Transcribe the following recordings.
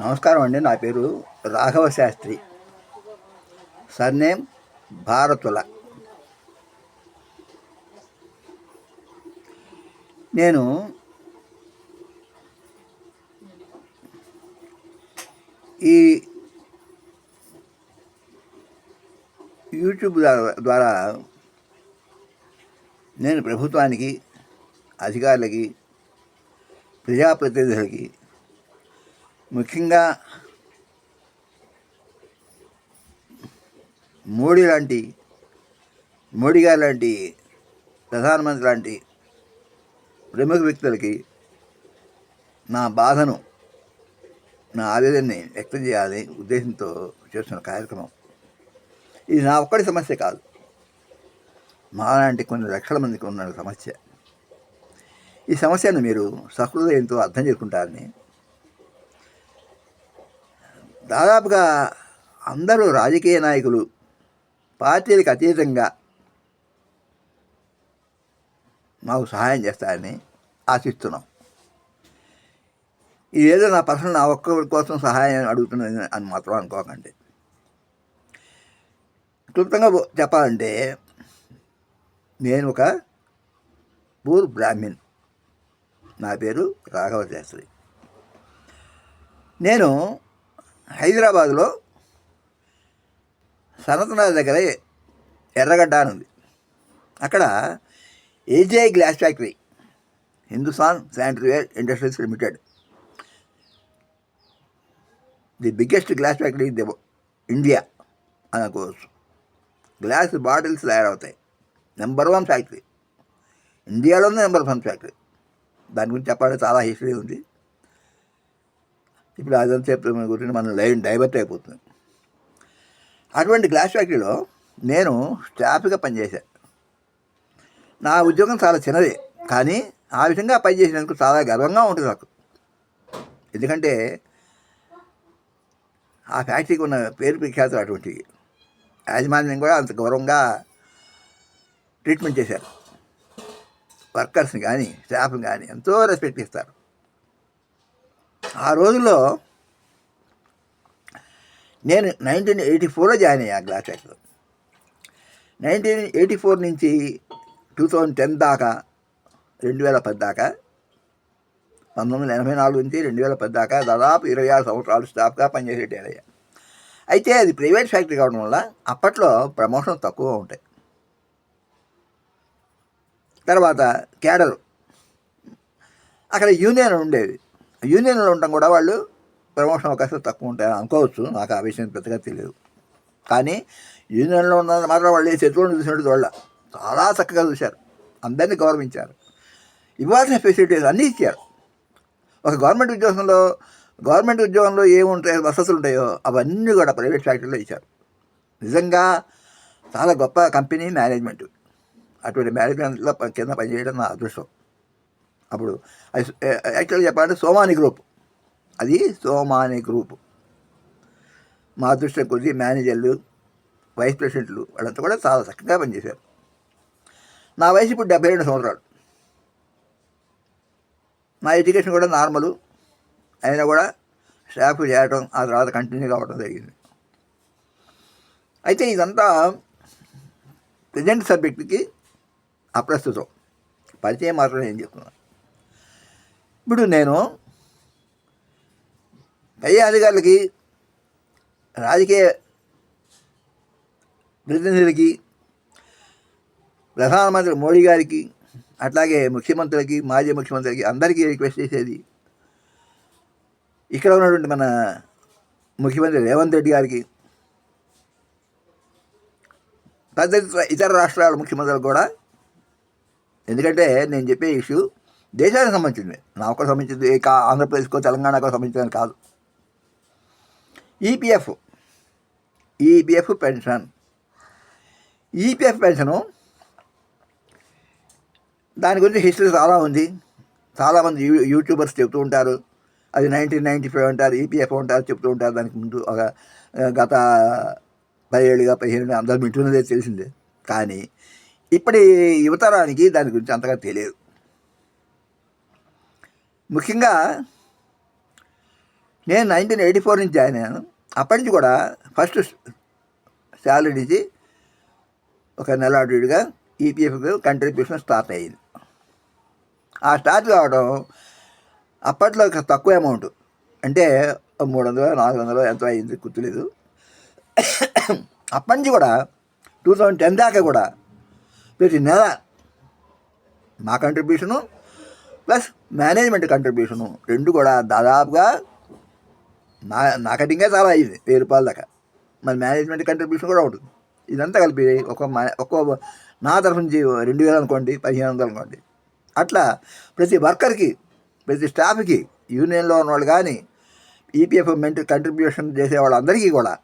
నమస్కారం అండి నా పేరు రాఘవ శాస్త్రి. సర్నేమ్ భారతుల. నేను ఈ యూట్యూబ్ ద్వారా- ద్వారా నేను ప్రభుత్వానికి అధికారులకి ప్రజాప్రతినిధులకి ముఖ్యంగా మోడీ లాంటి మోడీ గారు లాంటి ప్రధానమంత్రి లాంటి ప్రముఖ వ్యక్తులకి నా బాధను నా ఆవేదనని వ్యక్తం చేయాలని ఉద్దేశంతో చేస్తున్న కార్యక్రమం. ఇది నా ఒక్కడి సమస్య కాదు. మాలాంటి కొన్ని లక్షల మందికి ఉన్న సమస్య. ఈ సమస్యను మీరు సహృదయంతో అర్థం చేసుకుంటారని దాదాపుగా అందరూ రాజకీయ నాయకులు పార్టీలకు అతీతంగా మాకు సహాయం చేస్తారని ఆశిస్తున్నాం. ఇదేదో నా పర్సనల్ నా ఒక్కరి కోసం సహాయం అడుగుతున్నది అని మాత్రం అనుకోకండి. క్లుప్తంగా చెప్పాలంటే నేను ఒక పూర్ బ్రాహ్మిన్ నా పేరు రాఘవ శాస్త్రి. నేను హైదరాబాద్లో సనత్నాథ్ దగ్గర ఎర్రగడ్డ అని ఉంది. అక్కడ AJI glass factory Hindustan sanitaryware industries limited. The biggest glass factory in the India అనుకోవచ్చు. గ్లాస్ బాటిల్స్ తయారవుతాయి. Number one factory. ఇండియాలోనే నెంబర్ వన్ ఫ్యాక్టరీ. దాని గురించి చెప్పాలంటే చాలా హిస్టరీ ఉంది. ఇప్పుడు అదంతా చెప్పడం గురించి మనం లైన్ డైవర్ట్ అయిపోతుంది. అటువంటి గ్లాస్ ఫ్యాక్టరీలో నేను స్టాఫ్గా పనిచేశాను నా ఉద్యోగం చాలా చిన్నదే కానీ ఆ విధంగా పనిచేసినందుకు చాలా గర్వంగా ఉంటుంది నాకు. ఎందుకంటే ఆ ఫ్యాక్టరీకి ఉన్న పేరు ప్రఖ్యాతులు అటువంటివి యాజమాన్యం కూడా అంత గౌరవంగా ట్రీట్మెంట్ చేశారు. వర్కర్స్ని కానీ స్టాఫ్ని కానీ ఎంతో రెస్పెక్ట్ ఇస్తారు. ఆ రోజుల్లో నేను నైన్టీన్ ఎయిటీ ఫోర్లో జాయిన్ అయ్యా గ్లాస్ ఫ్యాక్టరీలో నైన్టీన్ ఎయిటీ ఫోర్ నుంచి టూ థౌజండ్ టెన్ దాకా రెండు వేల పది దాకా పంతొమ్మిది వందల ఎనభై నాలుగు నుంచి రెండు వేల పది దాకా దాదాపు ఇరవై ఆరు సంవత్సరాలు స్టాఫ్గా పనిచేసేటయ్యా అయితే అది ప్రైవేట్ ఫ్యాక్టరీ కావడం వల్ల అప్పట్లో ప్రమోషన్ తక్కువ ఉంటాయి. తర్వాత క్యాడర్. అక్కడ యూనియన్ ఉండేది. యూనియన్లో ఉండడం కూడా వాళ్ళు ప్రమోషన్ అవకాశాలు తక్కువ ఉంటాయని అనుకోవచ్చు. నాకు ఆ విషయం పెద్దగా తెలియదు. కానీ యూనియన్లో ఉన్న మాత్రం వాళ్ళు శత్రువులను చూసినట్టు చూడాల. చాలా చక్కగా చూశారు. అందరినీ గౌరవించారు. ఇవ్వాల్సిన ఫెసిలిటీస్ అన్నీ ఇచ్చారు. ఒక గవర్నమెంట్ ఉద్యోగంలో గవర్నమెంట్ ఉద్యోగంలో ఏముంటాయో వసతులు ఉంటాయో అవన్నీ కూడా ప్రైవేట్ ఫ్యాక్టరీలో ఇచ్చారు. నిజంగా చాలా గొప్ప కంపెనీ మేనేజ్మెంట్. అటువంటి మేనేజ్మెంట్లో ప- కింద పనిచేయడం నా అదృష్టం. అప్పుడు. అది యాక్చువల్గా చెప్పాలంటే సోమాని గ్రూప్. అది సోమాని గ్రూప్. మా అదృష్టం కొద్ది మేనేజర్లు వైస్ ప్రెసిడెంట్లు వాళ్ళంతా కూడా చాలా చక్కగా పనిచేశారు. నా వయసు ఇప్పుడు డెబ్బై రెండు సంవత్సరాలు. నా ఎడ్యుకేషన్ కూడా నార్మల్. అయినా కూడా స్టాఫ్ చేయడం ఆ తర్వాత కంటిన్యూ కావడం జరిగింది. అయితే ఇదంతా ప్రజెంట్ సబ్జెక్ట్కి అప్రస్తుతం. పరిచయం మాత్రం ఏం చెప్తున్నాను. ఇప్పుడు నేను పై అధికారులకి రాజకీయ ప్రతినిధులకి ప్రధానమంత్రి మోడీ గారికి అట్లాగే ముఖ్యమంత్రులకి మాజీ ముఖ్యమంత్రికి అందరికీ రిక్వెస్ట్ చేసేది ఇక్కడ ఉన్నటువంటి మన ముఖ్యమంత్రి రేవంత్ రెడ్డి గారికి తదితర ఇతర రాష్ట్రాల ముఖ్యమంత్రులకు కూడా. ఎందుకంటే నేను చెప్పే ఇష్యూ దేశానికి సంబంధించింది. నా ఒక్కరికి సంబంధించింది. ఏ ఆంధ్రప్రదేశ్కో తెలంగాణకో సంబంధించిన కాదు. EPF EPF pension. EPF pension దాని గురించి హిస్టరీ చాలా ఉంది. చాలామంది యూ యూట్యూబర్స్ చెప్తూ ఉంటారు. అది నైన్టీన్ నైంటీ ఫైవ్ అంటారు ఈపీఎఫ్ అంటారు చెప్తూ ఉంటారు. దానికి ముందు ఒక గత పదిహేడుగా పదిహేను అందరూ వింటున్నదే తెలిసిందే. కానీ ఇప్పటి యువతరానికి దాని గురించి అంతగా తెలియదు. ముఖ్యంగా నేను నైన్టీన్ ఎయిటీ ఫోర్ నుంచి జాయిన్ అయ్యాను. అప్పటి నుంచి కూడా ఫస్ట్ శాలరీ నుంచి ఒక నెల అటు ఇటుగా ఈపీఎఫ్ కంట్రిబ్యూషన్ స్టార్ట్ అయ్యింది. ఆ స్టార్ట్ కావడం అప్పట్లో ఒక తక్కువ అమౌంట్ అంటే మూడు వందలు నాలుగు వందలు ఎంతో అయింది గుర్తులేదు. అప్పటి నుంచి కూడా టూ థౌజండ్ టెన్ దాకా కూడా ప్రతి నెల మా కంట్రిబ్యూషను ప్లస్ మేనేజ్మెంట్ కంట్రిబ్యూషను రెండు కూడా దాదాపుగా నా నా కటింగే చాలా అయ్యింది వెయ్యి రూపాయల దాకా. మరి మేనేజ్మెంట్ కంట్రిబ్యూషన్ కూడా ఉంటుంది. ఇదంతా కలిపి ఒక మా- ఒక్కో నా తరఫు నుంచి రెండు వేలు అనుకోండి పదిహేను వందలు అనుకోండి. అట్లా ప్రతి వర్కర్కి ప్రతి స్టాఫ్కి యూనియన్లో ఉన్నవాళ్ళు కానీ ఈపీఎఫ్ మెంట్ కంట్రిబ్యూషన్ చేసే వాళ్ళందరికీ కూడా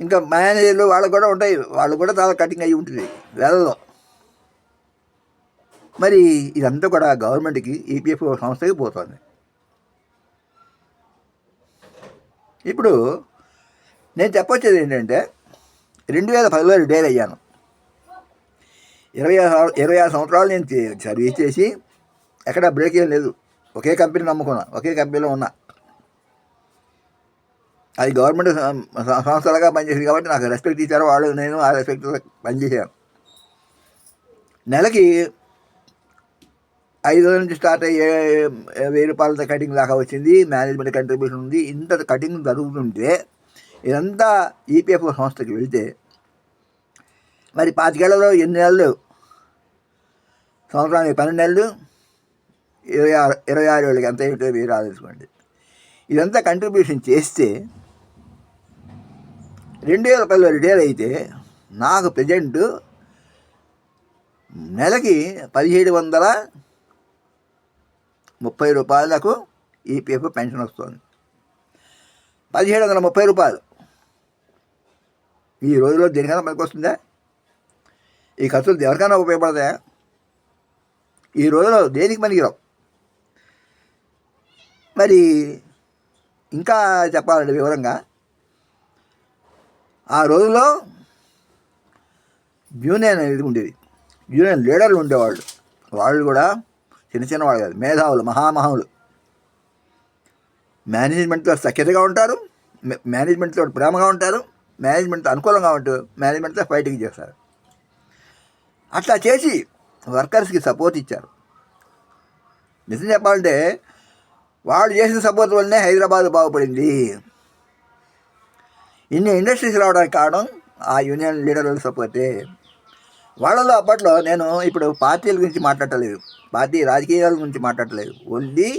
ఇంకా మేనేజర్లు వాళ్ళకు కూడా ఉంటాయి వాళ్ళు కూడా చాలా కటింగ్ అయ్యి ఉంటుంది వేలలో మరి ఇదంతా కూడా గవర్నమెంట్కి ఈపీఎఫ్ సంస్థకి పోతుంది. ఇప్పుడు నేను చెప్పొచ్చేది ఏంటంటే రెండు వేల పదిలో రిటైర్ అయ్యాను. ఇరవై ఆరు ఇరవై ఆరు సంవత్సరాలు నేను సర్వీస్ చేసి ఎక్కడ బ్రేక్ ఏం లేదు. ఒకే కంపెనీ నమ్ముకున్నా ఒకే కంపెనీలో ఉన్నా. అది గవర్నమెంట్ సంస్థలుగా పనిచేసింది కాబట్టి నాకు రెస్పెక్ట్ ఇచ్చారు వాళ్ళు నేను ఆ రెస్పెక్ట్ పనిచేశాను. నెలకి ఐదు వేల నుంచి స్టార్ట్ అయ్యే వెయ్యి రూపాయలతో కటింగ్ దాకా వచ్చింది. మేనేజ్మెంట్ కంట్రిబ్యూషన్ ఉంది. ఇంత కటింగ్ జరుగుతుంటే ఇదంతా ఈపీఎఫ్ సంస్థకి వెళ్తే మరి పాతికేళ్ళలో ఎన్ని నెలలు సంవత్సరానికి పన్నెండు నెలలు ఇరవై ఆరు ఇరవై ఆరు ఏళ్ళకి ఎంత ఏంటో మీరు ఆలోచించుకోండి. ఇదంతా కంట్రిబ్యూషన్ చేస్తే రెండు వేల పదిలో రిటైర్ అయితే నాకు ప్రజెంట్ నెలకి పదిహేడు వందల ముప్పై రూపాయలకు ఈపీఎఫ్ పెన్షన్ వస్తుంది. పదిహేడు వందల ముప్పై రూపాయలు. ఈ రోజులో దేనికైనా పనికి వస్తుందా? ఈ ఖర్చులు ఎవరికైనా ఉపయోగపడతాయా? ఈ రోజులో దేనికి పనికిరావు? మరి ఇంకా చెప్పాలంటే వివరంగా. ఆ రోజుల్లో యూనియన్ అనేది ఉండేది. యూనియన్ లీడర్లు ఉండేవాళ్ళు. వాళ్ళు కూడా చిన్న చిన్న వాళ్ళు కాదు మేధావులు మహామహములు మేనేజ్మెంట్లో సఖ్యతగా ఉంటారు మేనేజ్మెంట్లో మేనేజ్మెంట్తో ప్రేమగా ఉంటారు మేనేజ్మెంట్తో అనుకూలంగా ఉంటూ మేనేజ్మెంట్తో ఫైటింగ్ చేస్తారు. అట్లా చేసి వర్కర్స్కి సపోర్ట్ ఇచ్చారు. నిజం చెప్పాలంటే వాళ్ళు చేసిన సపోర్ట్ వల్లనే హైదరాబాద్ బాగుపడింది. ఇన్ని ఇండస్ట్రీస్ రావడానికి కారణం ఆ యూనియన్ లీడర్ల సపోర్టే వాళ్ళలో అప్పట్లో నేను ఇప్పుడు పార్టీల గురించి మాట్లాడలేదు పార్టీ రాజకీయాల గురించి మాట్లాడలేదు. ఓన్లీ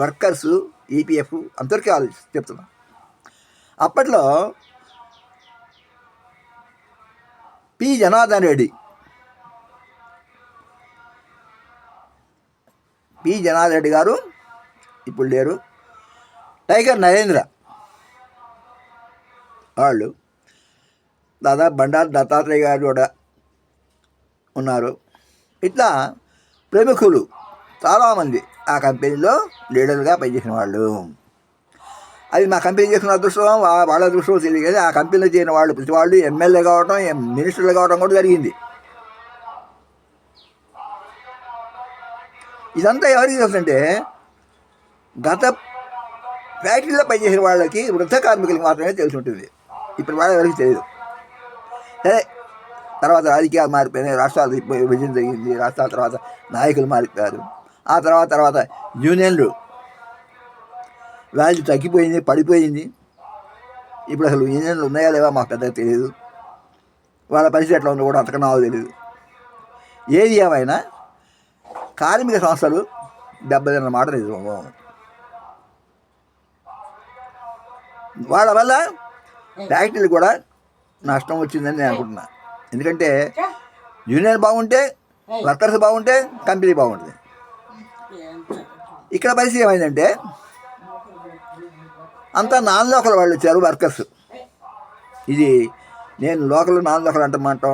వర్కర్స్ ఈపీఎఫ్ అందరికీ ఆలోచి చెప్తున్నా. అప్పట్లో పి జనార్దన్ రెడ్డి పి జనార్దన్ రెడ్డి గారు ఇప్పుడు లేరు. టైగర్ నరేంద్ర వాళ్ళు దాదాపు బండారు దత్తాత్రేయ గారు కూడా ఉన్నారు. ఇట్లా ప్రముఖులు చాలామంది ఆ కంపెనీలో లీడర్గా పనిచేసిన వాళ్ళు. అది మా కంపెనీ చేసిన అదృష్టం వాళ్ళ అదృష్టం తెలియదు. కానీ ఆ కంపెనీలో చేరిన వాళ్ళు ప్రతి వాళ్ళు ఎమ్మెల్యే కావటం ఎం- మినిస్టర్లు కావడం కూడా జరిగింది. ఇదంతా ఎవరికి తెలుసంటే గత ఫ్యాక్టరీలో పనిచేసిన వాళ్ళకి వృద్ధ కార్మికులకు మాత్రమే తెలిసి ఉంటుంది. ఇప్పుడు వాళ్ళ ఎవరికి తెలియదు. సరే తర్వాత రాజకీయాలు మారిపోయినాయి రాష్ట్రాలు విభ- విభజన జరిగింది రాష్ట్రాల తర్వాత నాయకులు మారిపోయారు. ఆ తర్వాత తర్వాత యూనియన్లు వాల్యూ తగ్గిపోయింది పడిపోయింది. ఇప్పుడు అసలు యూనియన్లు ఉన్నాయా లేవా మాకు పెద్దగా తెలియదు వాళ్ళ పరిస్థితి ఎట్లా ఉందో కూడా అంతకన్నా తెలియదు ఏది ఏమైనా కార్మిక సంస్థలు దెబ్బతిన్న మాట నిజము. వాళ్ళ వల్ల ఫ్యాక్టరీలు కూడా నష్టం వచ్చిందని నేను అనుకుంటున్నాను ఎందుకంటే యూనియన్ బాగుంటే వర్కర్స్ బాగుంటే కంపెనీ బాగుంటుంది. ఇక్కడ పరిస్థితి ఏమైందంటే అంతా నాన్ లోకల్ వాళ్ళు వచ్చారు వర్కర్స్. ఇది నేను లోకల్ నాన్ లోకల్ అంటే మాట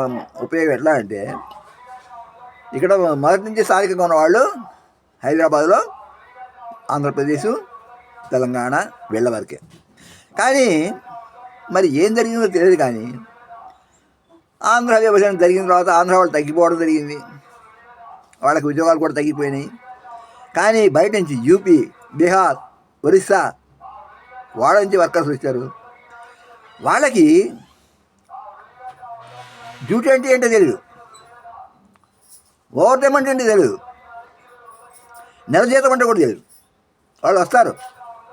ఉపయోగం ఎట్లా అంటే ఇక్కడ మొదటి నుంచి స్థానికంగా ఉన్న వాళ్ళు హైదరాబాద్లో ఆంధ్రప్రదేశ్ తెలంగాణ వీళ్ళ వరకే కానీ మరి ఏం జరిగిందో తెలియదు కానీ ఆంధ్ర విభజన జరిగిన తర్వాత ఆంధ్ర వాళ్ళు తగ్గిపోవడం జరిగింది. వాళ్ళకి ఉద్యోగాలు కూడా తగ్గిపోయినాయి. కానీ బయట నుంచి యూపీ బీహార్ ఒరిస్సా వాళ్ళ నుంచి వర్కర్స్ వచ్చారు. వాళ్ళకి డ్యూటీ అంటే ఏంటో తెలియదు ఓవర్ టైం అంటే ఏంటో తెలియదు నెల జీతం అంటే కూడా తెలియదు వాళ్ళు వస్తారు.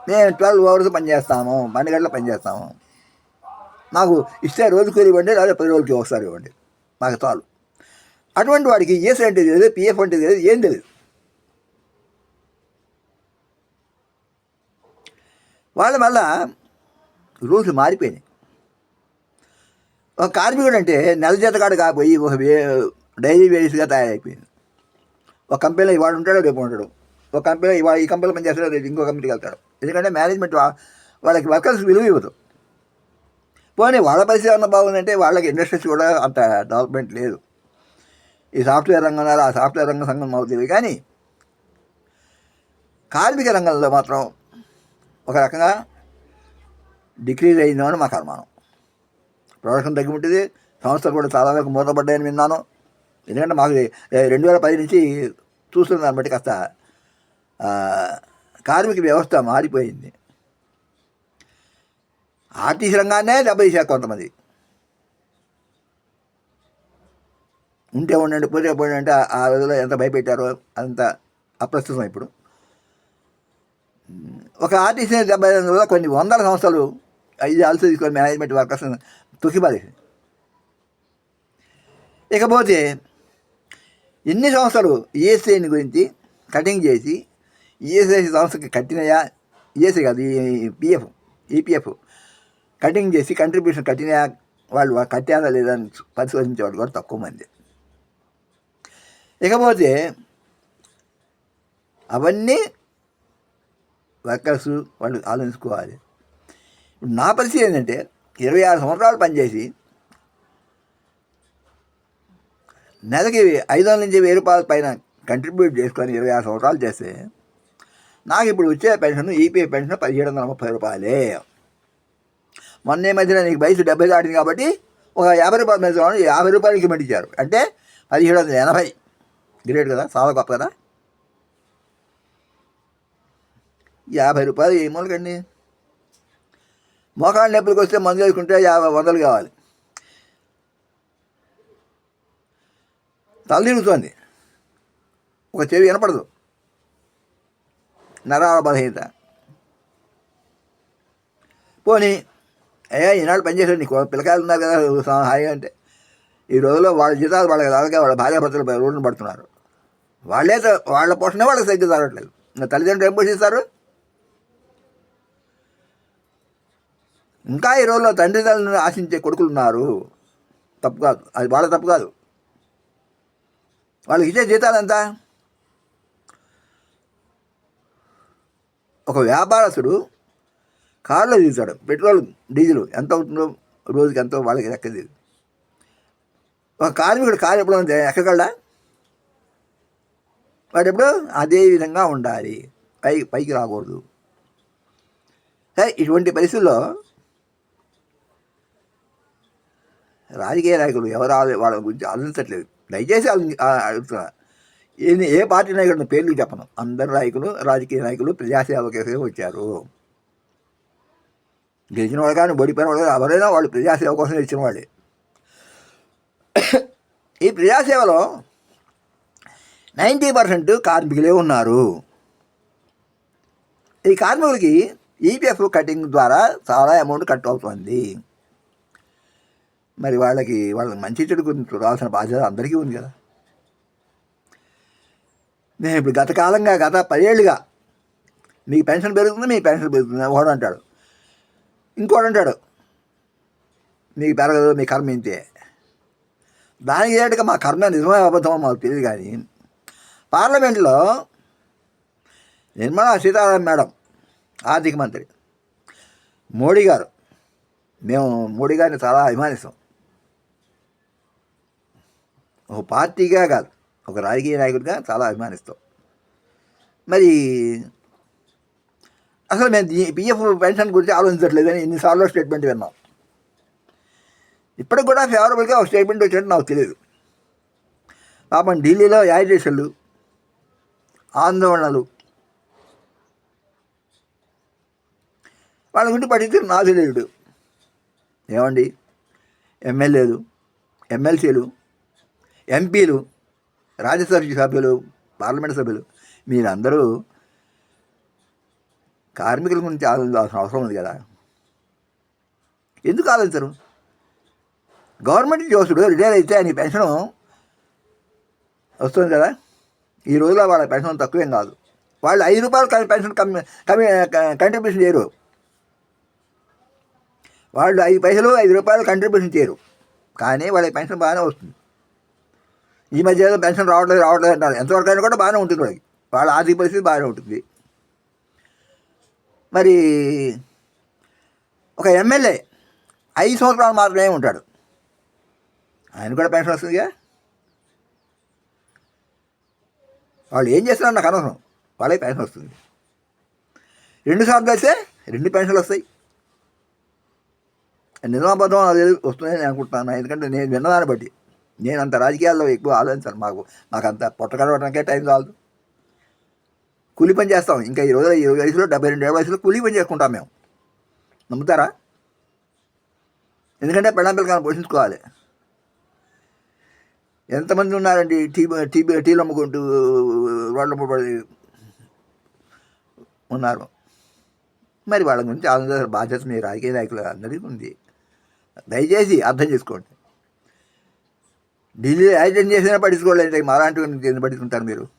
మేము ట్వెల్వ్ అవర్స్ పనిచేస్తాము పన్నెండు గంటలు పనిచేస్తాము నాకు ఇస్తే రోజు కూలి ఇవ్వండి లేదా పది రోజులకి ఒకసారి ఇవ్వండి. మాకు చాలు. అటువంటి వాడికి ఈఎస్ అంటే తెలియదు పిఎఫ్ అంటే తెలియదు ఏం తెలియదు. వాళ్ళ వల్ల రూల్స్ మారిపోయినాయి. ఒక కార్మికుడు అంటే నెల జీతగాడు కాకపోయి ఒక వే- డైలీ వేస్గా తయారైపోయింది. ఒక కంపెనీలో ఇవాడు ఉంటాడు రేపు ఉంటాడు. ఒక కంపెనీలో ఇవాడు ఈ కంపెనీలో పనిచేస్తాడు రేపు ఇంకో కంపెనీకి వెళ్తాడు. ఎందుకంటే మేనేజ్మెంట్ వాళ్ళకి వర్కర్స్ విలువ ఇవ్వదు. పోనీ వాళ్ళ పరిస్థితి ఏమన్నా బాగుందంటే వాళ్ళకి ఇండస్ట్రీస్ కూడా అంత డెవలప్మెంట్ లేదు. ఈ సాఫ్ట్వేర్ రంగంలో ఆ సాఫ్ట్వేర్ రంగ సంఘం అవుతుంది కానీ కార్మిక రంగంలో మాత్రం ఒక రకంగా డిక్రీజ్ అని మాకు అనుమానం ప్రొడక్షన్ తగ్గి ఉంటుంది సంస్థలు కూడా చాలా వరకు మూతపడ్డాయని విన్నాను. ఎందుకంటే మాకు రెండు వేల పది నుంచి చూస్తున్న దాన్ని బట్టి కాస్త కార్మిక వ్యవస్థ మారిపోయింది. ఆర్టీసీ రంగాన్నే దెబ్బతీశారు కొంతమంది. ఉంటే ఉండండి పోతే పోయి అంటే ఆ రోజుల్లో ఎంత భయపెట్టారో అంత అప్రస్తుతం ఇప్పుడు. ఒక ఆర్టీసీ దెబ్బ వల్ల కొన్ని వందల సంస్థలు ఐదు ఆల్సో తీసుకొని మేనేజ్మెంట్ వర్కర్స్ తొక్కిపడేసింది ఇకపోతే ఎన్ని సంస్థలు ఈఎస్ఐని గురించి కటింగ్ చేసి ఈఎస్ఐ సంస్థకి కట్టినయా? ఈఎస్ఐ కాదు పిఎఫ్ ఈపీఎఫ్ కటింగ్ చేసి కంట్రిబ్యూషన్ కట్టినా వాళ్ళు కట్టారా లేదా అని పరిశోధించే వాళ్ళు కూడా తక్కువ మంది. ఇకపోతే అవన్నీ వర్కర్స్ వాళ్ళు ఆలోచించుకోవాలి. ఇప్పుడు నా పరిస్థితి ఏంటంటే ఇరవై ఆరు సంవత్సరాలు పనిచేసి నెలకి ఐదు వందల నుంచి వెయ్యి రూపాయల పైన కంట్రిబ్యూట్ చేసుకొని ఇరవై ఆరు సంవత్సరాలు చేస్తే నాకు ఇప్పుడు వచ్చే పెన్షన్ ఈపీఐ పెన్షన్ పదిహేడు వందల ముప్పై రూపాయలే. మొన్న ఏమైతే మధ్యన నీకు వయసు డెబ్బై దాటింది కాబట్టి ఒక యాభై రూపాయలు పెంచడం యాభై రూపాయలకి మెట్టించారు అంటే పదిహేడు వందల ఎనభై. గ్రేట్ కదా? చాలా గొప్ప కదా? యాభై రూపాయలు ఏ మూలకండి మోకాళ్ళ నొప్పులకు వస్తే మందు వేసుకుంటే యాభై వందలు కావాలి. తల తిరుగుతోంది. ఒక చెవి వినపడదు. నరాల బలహీనత. పోనీ ఏ ఈనాడు పనిచేసాడు నీకు. పిల్లకాయలు ఉన్నారు కదా హాయిగా అంటే ఈ రోజుల్లో వాళ్ళ జీతాలు వాళ్ళకి అలాగే వాళ్ళ భార్యాభర్తలు రోడ్డు పడుతున్నారు. వాళ్ళే వాళ్ళ పోషణే వాళ్ళకి సరిగ్గా జరగట్లేదు. ఇంకా తల్లిదండ్రులు ఏం పోషిస్తారు? ఇంకా ఈ రోజుల్లో తండ్రిదండ్రులను ఆశించే కొడుకులు ఉన్నారు. తప్పు కాదు. అది వాళ్ళ తప్పు కాదు. వాళ్ళకి ఇచ్చే జీతాలు ఎంత? ఒక వ్యాపారస్తుడు కారులో చూశాడు. పెట్రోల్ డీజిల్ ఎంత అవుతుందో రోజుకి ఎంతో వాళ్ళకి లెక్క తెలియదు. ఒక కార్మికుడు కారు ఎప్పుడు ఎక్కగలడా వాడు ఎప్పుడు అదే విధంగా ఉండాలి. పై పైకి రాకూడదు. ఇటువంటి పరిస్థితుల్లో రాజకీయ నాయకులు ఎవరు వాళ్ళ గురించి ఆలోచించట్లేదు. దయచేసి అడుగుతున్నా. ఏ ఏ పార్టీ నాయకుడు పేర్లు చెప్పను. అందరు నాయకులు రాజకీయ నాయకులు ప్రజాసేవ కోసం వచ్చారు. గెలిచిన వాళ్ళు కానీ ఓడిపోయిన వాళ్ళు కానీ ఎవరైనా వాళ్ళు ప్రజాసేవ కోసం గెలిచిన వాళ్ళే ఈ ప్రజాసేవలో నైంటీ పర్సెంట్ కార్మికులే ఉన్నారు. ఈ కార్మికులకి ఈపీఎఫ్ కటింగ్ ద్వారా చాలా అమౌంట్ కట్ అవుతుంది. మరి వాళ్ళకి వాళ్ళకి మంచి చెడు గురించి చూడాల్సిన బాధ్యత అందరికీ ఉంది కదా. నేను ఇప్పుడు గత కాలంగా గత పదేళ్ళుగా మీకు పెన్షన్ పెరుగుతుంది మీ పెన్షన్ పెరుగుతుంది ఒకడు అంటాడు. ఇంకోడు అంటాడు మీకు పెరగదు మీ కర్మ ఇంతే. దానికి ఏటగా మా కర్మ నిజమే అబద్ధమో మాకు తెలియదు కానీ పార్లమెంట్లో నిర్మలా సీతారామన్ మేడం ఆర్థిక మంత్రి మోడీ గారు మేము మోడీ గారిని చాలా అభిమానిస్తాం. ఒక పార్టీగా కాదు ఒక రాజకీయ నాయకుడిగా చాలా అభిమానిస్తాం. మరి అసలు మేము పిఎఫ్ పెన్షన్ గురించి ఆలోచించట్లేదని ఎన్నిసార్లు స్టేట్మెంట్ విన్నాం. ఇప్పటికి కూడా ఫేవరబుల్గా ఒక స్టేట్మెంట్ వచ్చినట్టు నాకు తెలియదు. పాపం ఢిల్లీలో యాజిటేషన్లు ఆందోళనలు. వాళ్ళ గురించి పట్టించి నాసిలేడు ఏమండి? ఎమ్మెల్యేలు ఎమ్మెల్సీలు ఎంపీలు రాజ్యసభ సభ్యులు పార్లమెంట్ సభ్యులు మీరందరూ కార్మికుల గురించి ఆలోచించాల్సిన అవసరం ఉంది కదా? ఎందుకు ఆలోచించరు? గవర్నమెంట్ జోసుడు రిటైర్ అయితే ఆయన పెన్షన్ వస్తుంది కదా? ఈ రోజులో వాళ్ళ పెన్షన్ తక్కువేం కాదు. వాళ్ళు ఐదు రూపాయలు పెన్షన్ కమ్మి కమి కంట్రిబ్యూషన్ చేయరు. వాళ్ళు ఐదు పైసలు ఐదు రూపాయలు కంట్రిబ్యూషన్ చేయరు. కానీ వాళ్ళ పెన్షన్ బాగానే వస్తుంది. ఈ మధ్య పెన్షన్ రావట్లేదు రావట్లేదు అంటారు. ఎంతవరకు అయినా కూడా బాగానే ఉంటుంది వాళ్ళకి. వాళ్ళ ఆర్థిక పరిస్థితి బాగానే ఉంటుంది. మరి ఒక ఎమ్మెల్యే ఐదు సంవత్సరాలు మాత్రమే ఉంటాడు? ఆయన కూడా పెన్షన్ వస్తుందిగా? వాళ్ళు ఏం చేస్తున్నారు నాకు అనవసరం. వాళ్ళకి పెన్షన్ వస్తుంది. రెండు సార్లు కలిస్తే రెండు పెన్షన్లు వస్తాయి. నిజాబద్ధం అది వస్తుందని అనుకుంటున్నాను. ఎందుకంటే నేను విన్నదాన్ని బట్టి. నేను అంత రాజకీయాల్లో ఎక్కువ ఆలోచించాను. మాకు మాకు అంత పొట్టకడవడానికే టైం చాలదు. కూలి పని చేస్తాం. ఇంకా ఈ రోజు ఇరవై వయసులో డెబ్బై రెండు ఏడు వయసులో కూలి పని చేసుకుంటాం మేము. నమ్ముతారా? ఎందుకంటే పెళ్ళం పిల్లకాలను పోషించుకోవాలి. ఎంతమంది ఉన్నారండి? టీ టీ టీలు అమ్ముకుంటూ రోడ్ల పడి ఉన్నారు. మరి వాళ్ళ గురించి ఆలోచించాల్సిన బాధ్యత మీ రాజకీయ నాయకులు అందరికీ ఉంది. దయచేసి అర్థం చేసుకోండి. ఢిల్లీ యాక్సిడెంట్ చేసినా పట్టించుకోలేదు మాలాంటి ఎందుకు పట్టించుకుంటారు మీరు?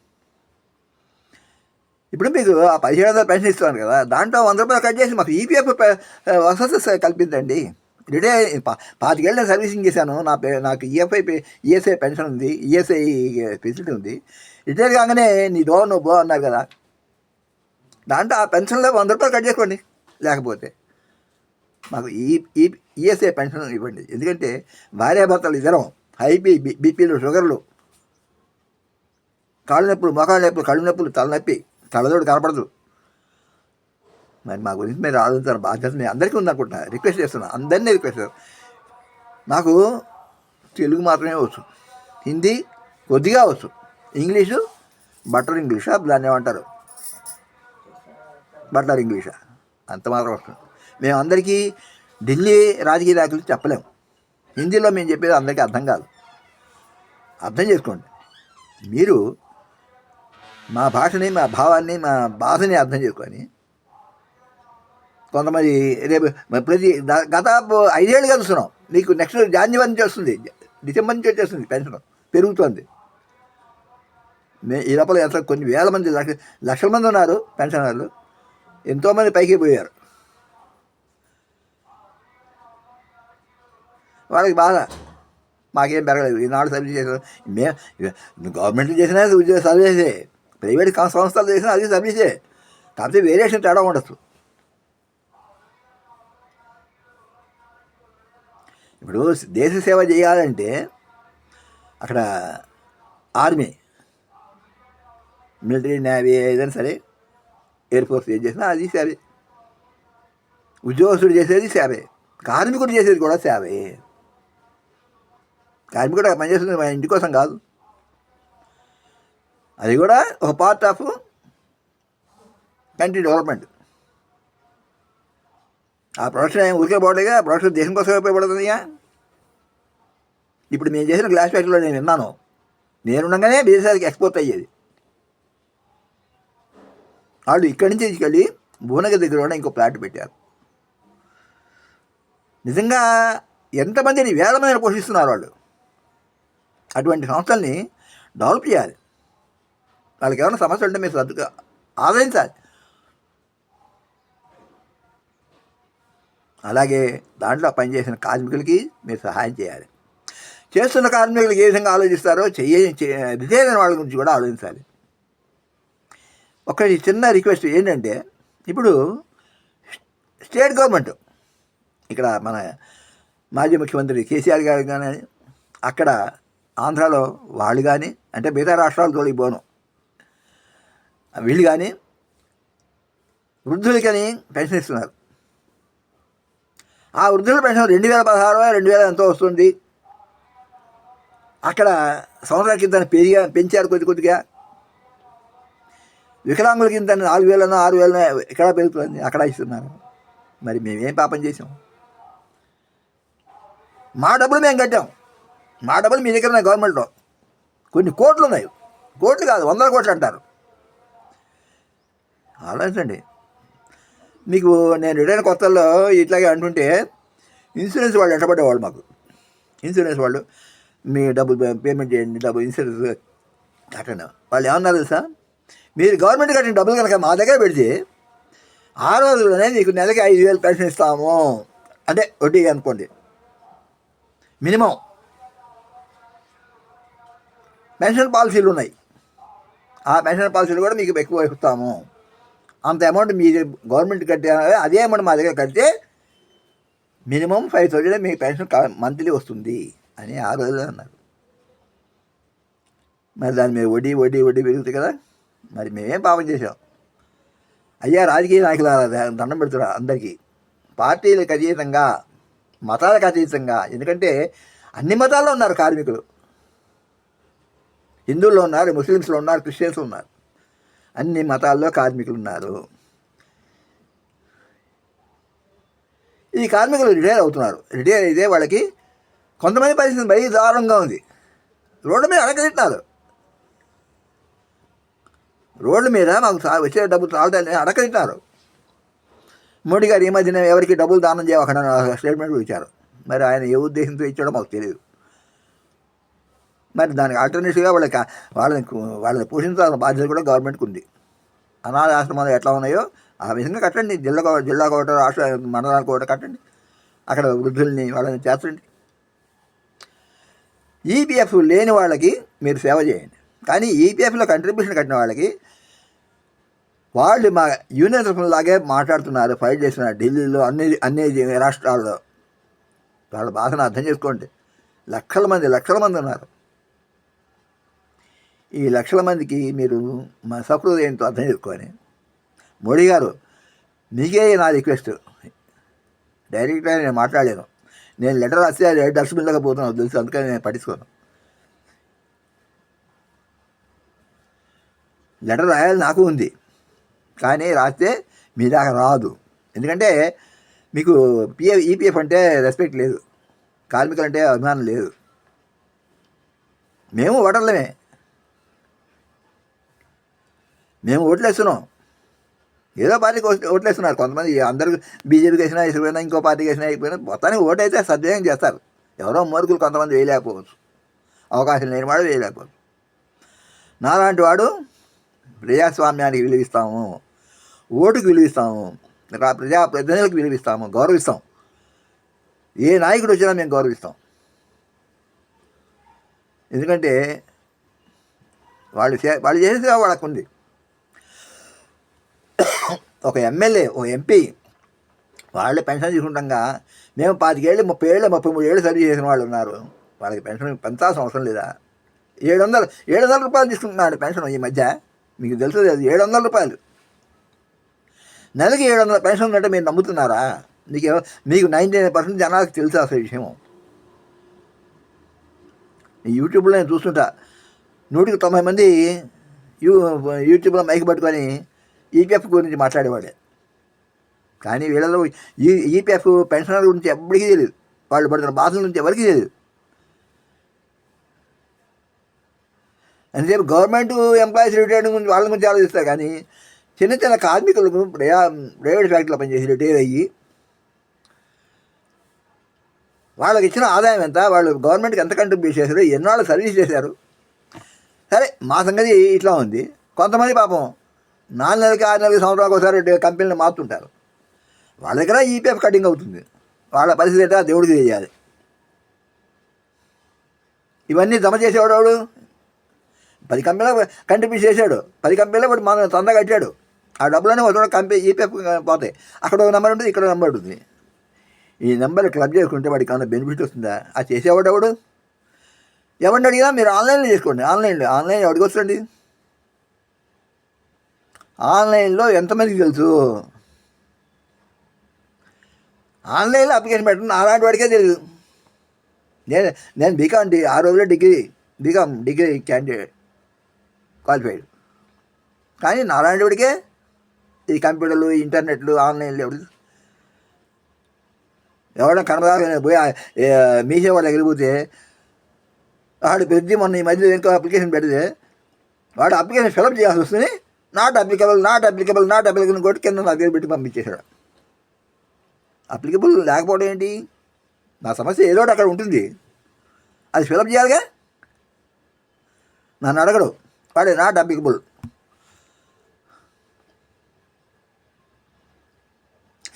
ఇప్పుడు మీకు ఆ పదిహేడు వందలు పెన్షన్ ఇస్తున్నారు కదా దాంట్లో వంద రూపాయలు కట్ చేసి మాకు ఈపీఎఫ్ వసతి కల్పించండి. రిటైర్ పాతికేళ్ళ సర్వీసింగ్ చేశాను నా పే నాకు ఈఎఫ్ఐ ఈఎస్ఐ పెన్షన్ ఉంది ఈఎస్ఐ ఫెసిలిటీ ఉంది. రిటైర్ కాగానే నీ డో నువ్వు బో అన్నారు కదా. దాంట్లో ఆ పెన్షన్లో వంద రూపాయలు కట్ చేసుకోండి లేకపోతే. మాకు ఈ ఈ ఈఎస్ఐ పెన్షన్ ఇవ్వండి. ఎందుకంటే భార్యాభర్తలు ఇద్దరం హైబీ బీపీలు షుగర్లు. కాళ్ళు నొప్పులు మొఖాలు నొప్పులు కళ్ళు నొప్పులు తలనొప్పి. తలదోడు కనపడదు. మరి మా గురించి మీరు ఆలోచించారు బాధ్యత మీ అందరికీ ఉందనుకుంటున్నా రిక్వెస్ట్ చేస్తున్నా. అందరినీ రిక్వెస్ట్ చేస్తాను నాకు తెలుగు మాత్రమే వచ్చు. హిందీ కొద్దిగా వచ్చు. ఇంగ్లీషు బటర్ ఇంగ్లీషా దాన్ని ఏమంటారు బటర్ ఇంగ్లీషా. అంత మాత్రం వస్తుంది. మేము అందరికీ ఢిల్లీ రాజకీయ నాయకులు చెప్పలేము. హిందీలో మేము చెప్పేది అందరికీ అర్థం కాదు. అర్థం చేసుకోండి. మీరు మా భాషని మా భావాన్ని మా బాధని అర్థం చేసుకొని కొంతమంది రేపు ప్రతి గత ఐదేళ్ళు కలుస్తున్నాం నీకు నెక్స్ట్ జాన్యువరి నుంచి వస్తుంది. డిసెంబర్ నుంచి వచ్చేస్తుంది పెన్షన్. పెరుగుతుంది. మే ఈ లోపల ఎంత కొన్ని వేల మంది లక్ష లక్షల మంది ఉన్నారు పెన్షనర్లు. ఎంతోమంది పైకి పోయారు. వాళ్ళకి బాధ. మాకేం పెరగలేదు. ఈనాడు సర్వీస్ చేసిన మే గవర్నమెంట్ చేసినా ఉద్యోగ సర్వీసే ప్రైవేట్ సంస్థలు చేసినా అది సర్వీసే కాకపోతే వేరియేషన్ తేడా ఉండొచ్చు ఇప్పుడు దేశ సేవ చేయాలంటే అక్కడ ఆర్మీ మిలిటరీ నేవీ ఏదైనా సరే ఎయిర్ ఫోర్స్ ఏం చేసినా అది సేవే. ఉద్యోగస్తుడు చేసేది సేవే. కార్మికుడు చేసేది కూడా సేవే. కార్మికుడు పనిచేస్తుంది మా ఇంటి కోసం కాదు. అది కూడా ఒక పార్ట్ ఆఫ్ కంట్రీ డెవలప్మెంట్ ఆ ప్రొడక్షన్ ఏం ఊరికే పోవట్లేగా ఆ ప్రొడక్షన్ దేశం కోసం ఉపయోగపడుతుందిగా ఇప్పుడు మేము చేసిన గ్లాస్ ఫ్యాక్టరీలో నేను విన్నాను. నేనుండగానే విదేశాలకు ఎక్స్పోర్ట్ అయ్యేది. వాళ్ళు ఇక్కడి నుంచి తీసుకెళ్ళి భువనగిరి దగ్గర కూడా ఇంకో ప్లాట్ పెట్టారు. నిజంగా ఎంతమందిని వేల మందిని పోషిస్తున్నారు వాళ్ళు. అటువంటి సంస్థల్ని డెవలప్ చేయాలి. వాళ్ళకి ఏమైనా సమస్య ఉంటే మీరు సర్దుగా ఆదరించాలి. అలాగే దాంట్లో పనిచేసిన కార్మికులకి మీరు సహాయం చేయాలి. చేస్తున్న కార్మికులకి ఏ విధంగా ఆలోచిస్తారో చెయ్య రిటైర్ వాళ్ళ గురించి కూడా ఆలోచించాలి. ఒకటి చిన్న రిక్వెస్ట్ ఏంటంటే ఇప్పుడు స్టేట్ గవర్నమెంట్ ఇక్కడ మన మాజీ ముఖ్యమంత్రి కేసీఆర్ గారు కానీ అక్కడ ఆంధ్రాలో వాళ్ళు కానీ అంటే మిగతా రాష్ట్రాలు తోలికి పోను. వీళ్ళు కానీ వృద్ధులకని పెన్షన్ ఇస్తున్నారు. ఆ వృద్ధుల పెన్షన్ రెండు వేల పదహారు రెండు వేల ఎంతో వస్తుంది. అక్కడ సంవత్సరాల కింద పెరిగా పెంచారు కొద్ది కొద్దిగా. వికలాంగుల కింద నాలుగు వేలనో ఆరు వేలనో ఎక్కడ పెరుగుతుంది? అక్కడ ఇస్తున్నారు. మరి మేమేం పాపం చేసాం మా డబ్బులు మేము కట్టాం. మా డబ్బులు మీ దగ్గర ఉన్నాయి గవర్నమెంట్లో. కొన్ని కోట్లు ఉన్నాయి. కోట్లు కాదు వందల కోట్లు అంటారు. ఆలోచించండి. మీకు నేను రిటైర్ కొత్తల్లో ఇట్లాగే అంటుంటే ఇన్సూరెన్స్ వాళ్ళు ఎంటబడేవాళ్ళు మాకు. ఇన్సూరెన్స్ వాళ్ళు మీ డబ్బులు పేమెంట్ చేయండి డబ్బు ఇన్సూరెన్స్ కట్టండి వాళ్ళు ఏమన్నారు తెలుసా? మీరు గవర్నమెంట్ కట్టిన డబ్బులు కనుక మా దగ్గర పెడితే ఆ రోజుల్లోనే మీకు నెలకి ఐదు వేలు పెన్షన్ ఇస్తాము. అంటే వడ్డీ అనుకోండి. మినిమం. పెన్షన్ పాలసీలు ఉన్నాయి. ఆ పెన్షన్ పాలసీలు కూడా మీకు ఎక్కువ ఇస్తాము. అంత అమౌంట్ మీ గవర్నమెంట్ కట్టే అదే అమౌంట్ మా దగ్గర కడితే మినిమం ఫైవ్ థౌజండ్ మీకు పెన్షన్ మంత్లీ వస్తుంది అని ఆ రోజుల్లో అన్నారు. మరి దాని మీద వడ్డీ వడ్డీ వడ్డీ పెరుగుతుంది కదా. మరి మేమేం పాపం చేసాం అయ్యా రాజకీయ నాయకులు దండం పెడుతున్నా అందరికీ. పార్టీలకు అతీతంగా మతాలకు అతీతంగా ఎందుకంటే అన్ని మతాల్లో ఉన్నారు కార్మికులు. హిందువుల్లో ఉన్నారు ముస్లిమ్స్లో ఉన్నారు క్రిస్టియన్స్ ఉన్నారు. అన్ని మతాల్లో కార్మికులు ఉన్నారు ఈ కార్మికులు రిటైర్ అవుతున్నారు. రిటైర్ అయితే వాళ్ళకి కొంతమంది పరిస్థితి మరీ దారుణంగా ఉంది. రోడ్డు మీద అడగతింటున్నారు రోడ్ల మీద మాకు వచ్చే డబ్బులు చాలదని అడగతింటున్నారు మోడీ గారు ఈ మధ్యన ఎవరికి డబ్బులు దానం చేయవకుండా స్టేట్మెంట్ ఇచ్చారు. మరి ఆయన ఏ ఉద్దేశంతో ఇచ్చాడో మాకు తెలియదు మరి దానికి ఆల్టర్నేటివ్గా వాళ్ళకి వాళ్ళని వాళ్ళని పోషించాల్సిన బాధ్యత కూడా గవర్నమెంట్కి ఉంది అనాథ ఆశ్రమాలు ఎట్లా ఉన్నాయో ఆ విధంగా కట్టండి. జిల్లా కో- జిల్లా కోట రాష్ట్ర మండలాల కోట కట్టండి. అక్కడ వృద్ధుల్ని వాళ్ళని చేర్చండి. ఈపీఎఫ్ లేని వాళ్ళకి మీరు సేవ చేయండి. కానీ ఈపీఎఫ్లో కంట్రిబ్యూషన్ కట్టిన వాళ్ళకి వాళ్ళు మా యూనియన్ లాగే మాట్లాడుతున్నారు ఫైట్ చేస్తున్నారు ఢిల్లీలో అన్ని అన్ని రాష్ట్రాల్లో. వాళ్ళ బాధను అర్థం చేసుకోండి. లక్షల మంది లక్షల మంది ఉన్నారు. ఈ లక్షల మందికి మీరు మా సహృదయంతో అర్థం చేసుకోని మోడీ గారు మీకే నా రిక్వెస్ట్. డైరెక్ట్గా నేను మాట్లాడలేను. నేను లెటర్ రాస్తే అది డస్ట్బిన్లోకి పోతున్నాను తెలుసు అందుకని నేను పట్టించుకోను. లెటర్ రాయాలి నాకు ఉంది. కానీ రాస్తే మీ దాకా రాదు. ఎందుకంటే మీకు పిఎఫ్ ఈపీఎఫ్ అంటే రెస్పెక్ట్ లేదు. కార్మికులు అంటే అభిమానం లేదు. మేము ఓటర్లమే. మేము ఓట్లేస్తున్నాం. ఏదో పార్టీకి ఓట్లేస్తున్నారు. కొంతమంది అందరూ బీజేపీకి వేసినా వేసిపోయినా ఇంకో పార్టీకి వేసినా అయిపోయినా మొత్తానికి ఓటు అయితే సద్వినియోగం చేస్తారు. ఎవరో మూర్ఖులు కొంతమంది వేయలేకపోవచ్చు. అవకాశం లేని వాడు వేయలేకపోవచ్చు. నాలాంటి వాడు ప్రజాస్వామ్యానికి విలువిస్తాము. ఓటుకు విలువిస్తాము. రా- ప్రజా ప్రతినిధులకు విలువిస్తాము. గౌరవిస్తాం. ఏ నాయకుడు వచ్చినా మేము గౌరవిస్తాం. ఎందుకంటే వాళ్ళు చే వాళ్ళు చేసే సేవ వాళ్ళకు ఉంది ఒక ఎమ్మెల్యే ఓ ఎంపీ వాళ్ళు పెన్షన్ తీసుకుంటాగా. మేము పాతికేళ్ళు ముప్పై ఏళ్ళు ముప్పై మూడు ఏళ్ళు సర్వీస్ చేసిన వాళ్ళు ఉన్నారు. వాళ్ళకి పెన్షన్ పెంచాల్సిన అవసరం లేదా? ఏడు వందలు ఏడు వందల రూపాయలు తీసుకుంటున్నాడు పెన్షన్ ఈ మధ్య. మీకు తెలుసు లేదు ఏడు వందల రూపాయలు. నెలకి ఏడు వందల పెన్షన్ ఉందంటే మీరు నమ్ముతున్నారా? మీకు మీకు నైంటీ నైన్ పర్సెంట్ జనాలకు తెలుసు అసలు విషయం. యూట్యూబ్లో నేను చూస్తుంటా. నూటికి తొంభై మంది యూ యూట్యూబ్లో మైక్ పట్టుకొని ఈపీఎఫ్ గురించి మాట్లాడేవాడే. కానీ వీళ్ళలో ఈ ఈపీఎఫ్ పెన్షనర్ గురించి ఎప్పటికీ తెలియదు వాళ్ళు పడుతున్న బాధల నుంచి ఎవరికీ తెలియదు అంతసేపు గవర్నమెంట్ ఎంప్లాయీస్ రిటైర్డ్ గురించి వాళ్ళ గురించి ఆలోచిస్తారు. కానీ చిన్న చిన్న కార్మికులకు ప్రయా ప్రైవేట్ ఫ్యాక్టరీలో పనిచేసి రిటైర్ అయ్యి వాళ్ళకి ఇచ్చిన ఆదాయం ఎంత వాళ్ళు గవర్నమెంట్కి ఎంత కంట్రిబ్యూట్ చేశారు ఎన్నాళ్ళు సర్వీస్ చేశారు. సరే మా సంగతి ఇట్లా ఉంది. కొంతమంది పాపం నాలుగు నెలలకి ఆరు నెలలకి సంవత్సరాలకు ఒకసారి కంపెనీలు మారుతుంటారు. వాళ్ళ దగ్గర ఈపీఎఫ్ కటింగ్ అవుతుంది. వాళ్ళ పరిస్థితి ఏంటో దేవుడికి తెలియాలి. ఇవన్నీ జమ చేసేవాడు వాడు పది కంపెనీలో కంట్రిబ్యూట్ చేశాడు. పది కంపెనీలో వాడు మన తొందర కట్టాడు. ఆ డబ్బులన్నీ ఒక కంపెనీ ఈపీఎఫ్ పోతాయి. అక్కడ ఒక నెంబర్ ఉంటుంది ఇక్కడ నెంబర్ ఉంటుంది. ఈ నెంబర్ క్లబ్ చేసుకుంటే వాడికి ఏమైనా బెనిఫిట్ వస్తుందా? ఆ చేసేవాడు ఎవడు? ఎవరిని అడిగినా మీరు ఆన్లైన్లో చేసుకోండి. ఆన్లైన్లో ఆన్లైన్ ఎవరికి వస్తుంది ఆన్లైన్లో ఎంతమందికి తెలుసు? ఆన్లైన్లో అప్లికేషన్ పెట్టండి అలాంటి వాడికే తెలియదు నేను నేను బీకామ్ డి ఆ రోజుల్లో degree BCom degree candidate qualified. కానీ నాలాంటి వాడికే ఈ కంప్యూటర్లు ఇంటర్నెట్లు ఆన్లైన్లు ఎవరు ఎవడో కనబడాలి పోయి మీషో ఏ, వాళ్ళు ఎగిరిపోతే వాడు పెద్ద మొన్న ఈ మధ్య ఇంకో అప్లికేషన్ పెడితే వాడు అప్లికేషన్ ఫిలప్ చేయాల్సి వస్తుంది. Not applicable not applicable not applicable కొట్టి కింద నా దగ్గర పెట్టి పంపించేశాడు. అప్లికబుల్ లేకపోవడం ఏంటి? నా సమస్య ఏదో ఒకటి అక్కడ ఉంటుంది. అది ఫిలప్ చేయాలిగా? నన్ను అడగడు. వాడే నాట్ అప్లికబుల్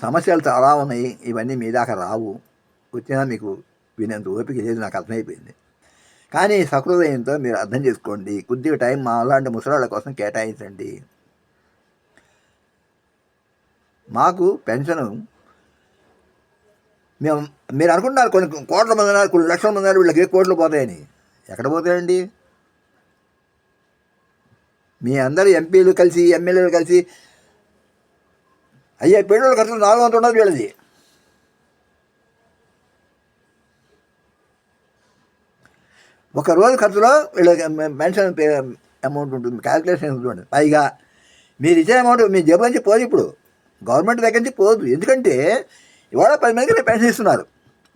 సమస్యలు చాలా ఉన్నాయి. ఇవన్నీ మీ దాకా రావు. వచ్చినా మీకు వినేంత ఓపిక లేదు. నాకు అర్థమైపోయింది. కానీ సహృదయంతో మీరు అర్థం చేసుకోండి. కొద్దిగా టైం మా అలాంటి ముసలాళ్ళ కోసం కేటాయించండి. మాకు పెన్షన్ మేము మీరు అనుకుంటున్నారు కొన్ని కోట్ల మంది ఉన్నారు కొన్ని లక్షల మంది ఉన్నారు వీళ్ళకి ఏ కోట్లు పోతాయని. ఎక్కడ పోతాయండి? మీ అందరు ఎంపీలు కలిసి ఎమ్మెల్యేలు కలిసి అయ్యే పెట్రోల్ ఖర్చులు నాలుగు వందలు ఉన్నది వీళ్ళది. ఒక రోజు ఖర్చులో వీళ్ళకి పెన్షన్ అమౌంట్ ఉంటుంది. క్యాలిక్యులేషన్ ఉంటుంది పైగా మీరు ఇచ్చే అమౌంట్ మీ జబ్బు నుంచి పోదు ఇప్పుడు. గవర్నమెంట్ దగ్గర నుంచి పోదు. ఎందుకంటే ఇవాళ పది మందికి మీరు పెన్షన్ ఇస్తున్నారు.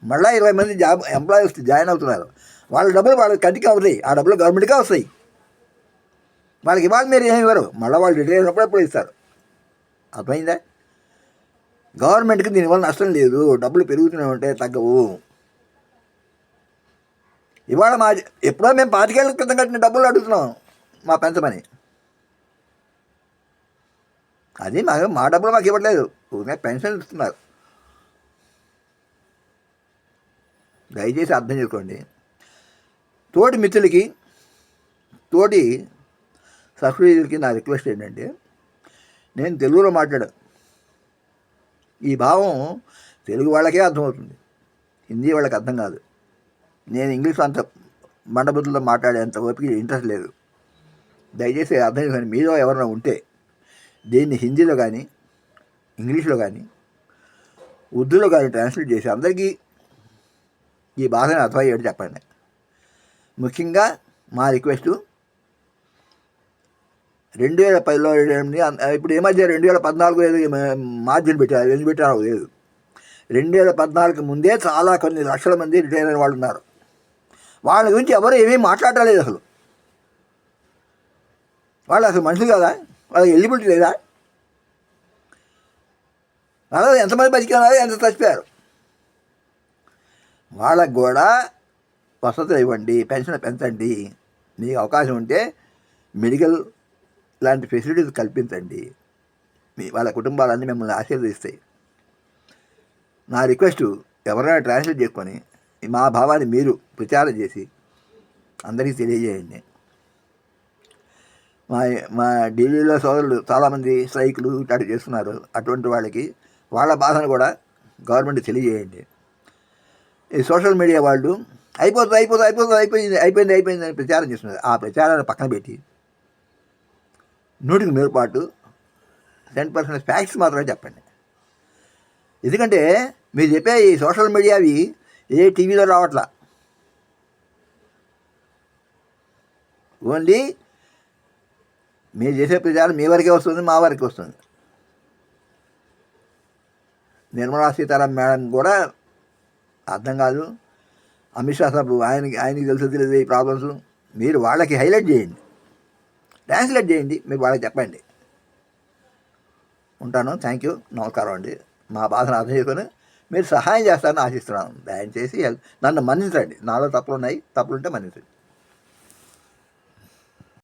మళ్ళీ ఇరవై మంది జాబ్ ఎంప్లాయీస్ జాయిన్ అవుతున్నారు. వాళ్ళ డబ్బులు వాళ్ళకి కంటికి అవుతాయి ఆ డబ్బులు గవర్నమెంట్కే వస్తాయి. వాళ్ళకి ఇవాళ మీరు ఏమి ఇవ్వరు. మళ్ళీ వాళ్ళు రిటైర్ అయినప్పుడు అప్పుడు ఇస్తారు. అర్థమైందా? గవర్నమెంట్కి దీనివల్ల నష్టం లేదు. డబ్బులు పెరుగుతూనే ఉంటే తగ్గవు. ఇవాళ మా ఎప్పుడో మేము పాతికేళ్ళ క్రితం కట్టిన డబ్బులు అడుగుతున్నాం మా పెంచమని అది మా మా డబ్బులు మాకు ఇవ్వట్లేదు. ఊరికే పెన్షన్ ఇస్తున్నారు. దయచేసి అర్థం చేసుకోండి. తోటి మిత్రులకి తోటి సబ్సిడీలకి నా రిక్వెస్ట్ ఏంటంటే నేను తెలుగులో మాట్లాడాను. ఈ భావం తెలుగు వాళ్ళకే అర్థమవుతుంది. హిందీ వాళ్ళకి అర్థం కాదు. నేను ఇంగ్లీష్ అంత మండబుద్ధులతో మాట్లాడేంత ఓపిక ఇంట్రెస్ట్ లేదు. దయచేసి అర్థం చేసుకొని మీలో ఎవరైనా ఉంటే దీన్ని హిందీలో కానీ ఇంగ్లీష్లో కానీ ఉర్దూలో కానీ ట్రాన్స్లేట్ చేసి అందరికీ ఈ భాషను అర్థమయ్యేట్టు చెప్పండి. ముఖ్యంగా మా రిక్వెస్టు రెండు వేల పదిలో ఎనిమిది ఇప్పుడు ఏ మధ్య రెండు వేల పద్నాలుగు ఏదో మార్జిన్ పెట్టారు ఎందుకు పెట్టారో లేదు రెండు వేల పద్నాలుగు ముందే చాలా కొన్ని లక్షల మంది రిటైర్ అయిన వాళ్ళు ఉన్నారు. వాళ్ళ గురించి ఎవరు ఏమీ మాట్లాడలేదు అసలు. వాళ్ళు అసలు మనుషులు కదా? వాళ్ళకి ఎలిజిబిలిటీ లేదా? వాళ్ళ ఎంతమంది బతికినారో ఎంత చచ్చిపోయారు? వాళ్ళకు కూడా వసతులు ఇవ్వండి పెన్షన్ పెంచండి. మీకు అవకాశం ఉంటే మెడికల్ లాంటి ఫెసిలిటీస్ కల్పించండి. మీ వాళ్ళ కుటుంబాలన్నీ మిమ్మల్ని ఆశీర్వదిస్తాయి. నా రిక్వెస్ట్ ఎవరైనా ట్రాన్స్లేట్ చేసుకొని మా భావాన్ని మీరు ప్రచారం చేసి అందరికీ తెలియజేయండి. మా మా ఢిల్లీలో సోదరులు చాలామంది స్ట్రైకులు ఇట్లాంటి చేస్తున్నారు. అటువంటి వాళ్ళకి వాళ్ళ బాధను కూడా గవర్నమెంట్ తెలియజేయండి. ఈ సోషల్ మీడియా వాళ్ళు అయిపోతుంది అయిపోతుంది అయిపోతుంది అయిపోయింది అయిపోయింది అయిపోయింది అని ప్రచారం చేస్తున్నారు. ఆ ప్రచారాన్ని పక్కన పెట్టి నూటికి మేరపాటు టెన్ పర్సెంట్ ఫ్యాక్ట్స్ మాత్రమే చెప్పండి. ఎందుకంటే మీరు చెప్పే ఈ సోషల్ మీడియావి ఏ టీవీలో రావట్లా? ఓన్లీ మీరు చేసే ప్రచారం మీ వరకే వస్తుంది మా వరకే వస్తుంది. నిర్మలా సీతారాం మేడం కూడా అర్థం కాదు. అమిత్ షా సాబ్ ఆయనకి ఆయనకి తెలుసు తెలియదు ఈ ప్రాబ్లమ్స్ మీరు వాళ్ళకి హైలైట్ చేయండి. ట్రాన్స్లేట్ చేయండి. మీరు వాళ్ళకి చెప్పండి. ఉంటాను. థ్యాంక్ యూ నమస్కారం అండి. మా బాధను అర్థం చేసుకొని మీరు సహాయం చేస్తారని ఆశిస్తున్నాను. దయచేసి నన్ను మన్నించండి. నాలో తప్పులు ఉన్నాయి. తప్పులుంటే మన్నించండి.